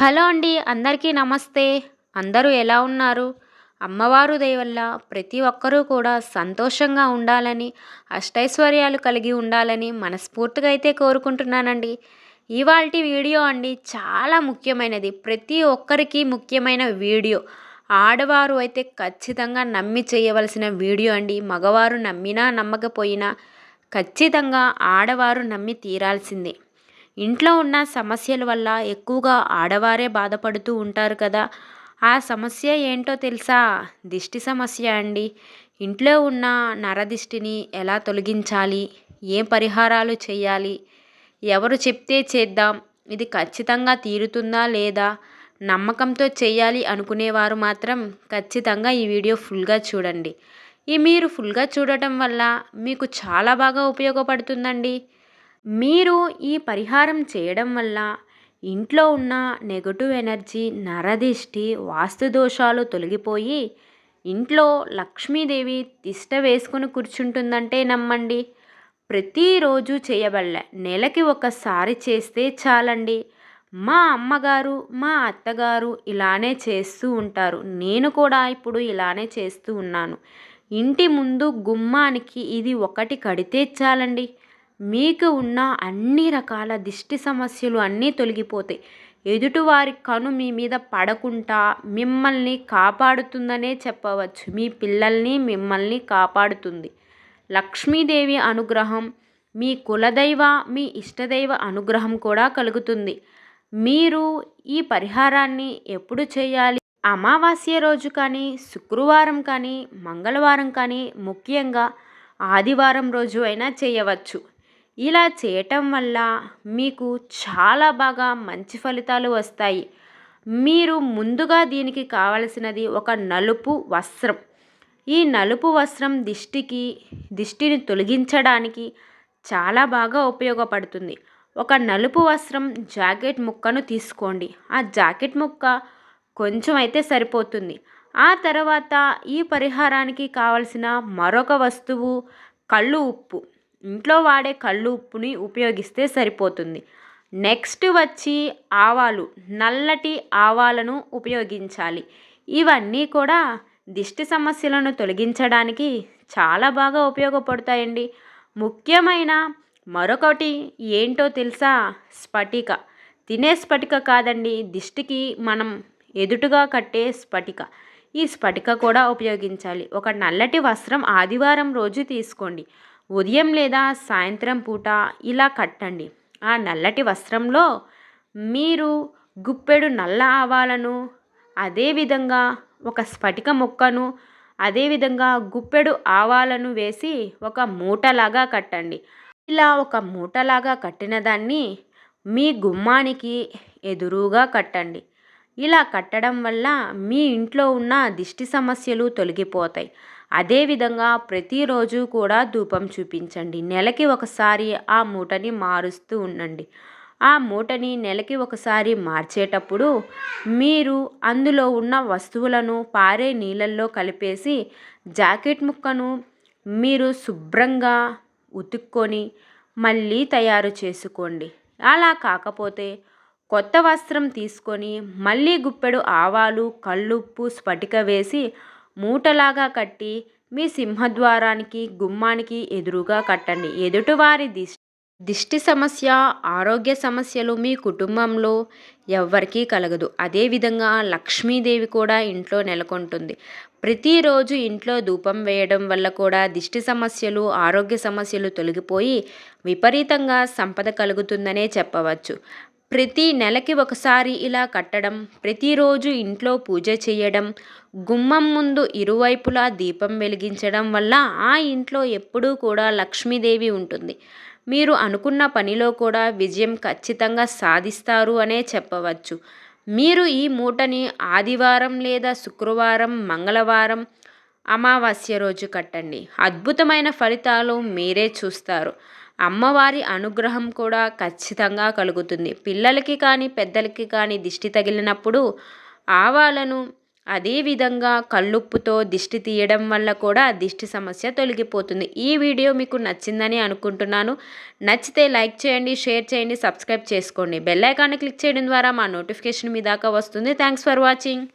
Hello అండి అందరికీ నమస్తే. అందరూ ఎలా ఉన్నారు? అమ్మవారు దయవల్ల ప్రతి ఒక్కరూ కూడా సంతోషంగా ఉండాలని అష్టైశ్వర్యాలు కలిగి ఉండాలని మనస్ఫూర్తిగా అయితే కోరుకుంటున్నానండి. ఇవాల్టి వీడియో అండి చాలా ముఖ్యమైనది. ప్రతి ఒక్కరికి ముఖ్యమైన వీడియో. ఆడవారు అయితే ఖచ్చితంగా నమ్మి చేయవలసిన వీడియో అండి. మగవారు నమ్మినా నమ్మకపోయినా ఖచ్చితంగా ఆడవారు నమ్మి తీరాల్సిందే. ఇంట్లో ఉన్న సమస్యల వల్ల ఎక్కువగా ఆడవారే బాధపడుతూ ఉంటారు కదా. ఆ సమస్య ఏంటో తెలుసా? దిష్టి సమస్య అండి. ఇంట్లో ఉన్న నరదిష్టిని ఎలా తొలగించాలి? ఏం పరిహారాలు చేయాలి? ఎవరు చెప్తే చేద్దాం? ఇది ఖచ్చితంగా తీరుతుందా లేదా? నమ్మకంతో చేయాలి అనుకునేవారు మాత్రం ఖచ్చితంగా ఈ వీడియో ఫుల్గా చూడండి. ఈ మీరు ఫుల్గా చూడటం వల్ల మీకు చాలా బాగా ఉపయోగపడుతుందండి. మీరు ఈ పరిహారం చేయడం వల్ల ఇంట్లో ఉన్న నెగటివ్ ఎనర్జీ నరదిష్టి వాస్తు దోషాలు తొలగిపోయి ఇంట్లో లక్ష్మీదేవి తిష్ట వేసుకుని కూర్చుంటుందంటే నమ్మండి. ప్రతిరోజు చేయబడలే. నెలకి ఒకసారి చేస్తే చాలండి. మా అమ్మగారు మా అత్తగారు ఇలానే చేస్తూ ఉంటారు. నేను కూడా ఇప్పుడు ఇలానే చేస్తూ ఉన్నాను. ఇంటి ముందు గుమ్మానికి ఇది ఒకటి కడితే చాలండి. మీకు ఉన్న అన్ని రకాల దిష్టి సమస్యలు అన్నీ తొలగిపోతాయి. ఎదుటివారి కను మీ మీద పడకుండా మిమ్మల్ని కాపాడుతుందనే చెప్పవచ్చు. మీ పిల్లల్ని మిమ్మల్ని కాపాడుతుంది. లక్ష్మీదేవి అనుగ్రహం మీ కులదైవ మీ ఇష్టదైవ అనుగ్రహం కూడా కలుగుతుంది. మీరు ఈ పరిహారాన్ని ఎప్పుడు చేయాలి? అమావాస్య రోజు కానీ శుక్రవారం కానీ మంగళవారం కానీ ముఖ్యంగా ఆదివారం రోజు అయినా చేయవచ్చు. ఇలా చేయటం వల్ల మీకు చాలా బాగా మంచి ఫలితాలు వస్తాయి. మీరు ముందుగా దీనికి కావలసినది ఒక నలుపు వస్త్రం. ఈ నలుపు వస్త్రం దిష్టికి దిష్టిని తొలగించడానికి చాలా బాగా ఉపయోగపడుతుంది. ఒక నలుపు వస్త్రం జాకెట్ ముక్కను తీసుకోండి. ఆ జాకెట్ ముక్క కొంచెం అయితే సరిపోతుంది. ఆ తర్వాత ఈ పరిహారానికి కావలసిన మరొక వస్తువు కళ్ళు ఉప్పు. ఇంట్లో వాడే కళ్ళు ఉప్పుని ఉపయోగిస్తే సరిపోతుంది. నెక్స్ట్ వచ్చి ఆవాలు. నల్లటి ఆవాలను ఉపయోగించాలి. ఇవన్నీ కూడా దిష్టి సమస్యలను తొలగించడానికి చాలా బాగా ఉపయోగపడతాయండి. ముఖ్యమైన మరొకటి ఏంటో తెలుసా? స్ఫటిక. తినే స్ఫటిక కాదండి. దిష్టికి మనం ఎదుటుగా కట్టే స్ఫటిక. ఈ స్ఫటిక కూడా ఉపయోగించాలి. ఒక నల్లటి వస్త్రం ఆదివారం రోజు తీసుకోండి. ఉదయం లేదా సాయంత్రం పూట ఇలా కట్టండి. ఆ నల్లటి వస్త్రంలో మీరు గుప్పెడు నల్ల ఆవాలను అదేవిధంగా ఒక స్ఫటిక ముక్కను అదేవిధంగా గుప్పెడు ఆవాలను వేసి ఒక మూటలాగా కట్టండి. ఇలా ఒక మూటలాగా కట్టిన దాన్ని మీ గుమ్మానికి ఎదురుగా కట్టండి. ఇలా కట్టడం వల్ల మీ ఇంట్లో ఉన్న దిష్టి సమస్యలు తొలగిపోతాయి. అదేవిధంగా ప్రతిరోజు కూడా ధూపం చూపించండి. నెలకి ఒకసారి ఆ మూటని మారుస్తూ ఉండండి. ఆ మూటని నెలకి ఒకసారి మార్చేటప్పుడు మీరు అందులో ఉన్న వస్తువులను పారే నీళ్ళల్లో కలిపేసి జాకెట్ ముక్కను మీరు శుభ్రంగా ఉతుక్కొని మళ్ళీ తయారు చేసుకోండి. అలా కాకపోతే కొత్త వస్త్రం తీసుకొని మళ్ళీ గుప్పెడు ఆవాలు కళ్ళుప్పు స్ఫటిక వేసి మూటలాగా కట్టి మీ సింహద్వారానికి గుమ్మానికి ఎదురుగా కట్టండి. ఎదుటివారి దిష్టి దిష్టి సమస్య ఆరోగ్య సమస్యలు మీ కుటుంబంలో ఎవ్వరికీ కలగదు. అదేవిధంగా లక్ష్మీదేవి కూడా ఇంట్లో నెలకొంటుంది. ప్రతిరోజు ఇంట్లో ధూపం వేయడం వల్ల కూడా దిష్టి సమస్యలు ఆరోగ్య సమస్యలు తొలగిపోయి విపరీతంగా సంపద కలుగుతుందనే చెప్పవచ్చు. ప్రతి నెలకి ఒకసారి ఇలా కట్టడం ప్రతిరోజు ఇంట్లో పూజ చేయడం గుమ్మం ముందు ఇరువైపులా దీపం వెలిగించడం వల్ల ఆ ఇంట్లో ఎప్పుడూ కూడా లక్ష్మీదేవి ఉంటుంది. మీరు అనుకున్న పనిలో కూడా విజయం ఖచ్చితంగా సాధిస్తారు అనే చెప్పవచ్చు. మీరు ఈ మూటని ఆదివారం లేదా శుక్రవారం మంగళవారం అమావాస్య రోజు కట్టండి. అద్భుతమైన ఫలితాలు మీరే చూస్తారు. అమ్మవారి అనుగ్రహం కూడా ఖచ్చితంగా కలుగుతుంది. పిల్లలకి కానీ పెద్దలకి కానీ దిష్టి తగిలినప్పుడు ఆవాలను అదేవిధంగా కళ్ళుప్పుతో దిష్టి తీయడం వల్ల కూడా దిష్టి సమస్య తొలగిపోతుంది. ఈ వీడియో మీకు నచ్చిందని అనుకుంటున్నాను. నచ్చితే లైక్ చేయండి షేర్ చేయండి సబ్స్క్రైబ్ చేసుకోండి. బెల్ క్లిక్ చేయడం ద్వారా మా నోటిఫికేషన్ మీ దాకా వస్తుంది. Thanks for watching.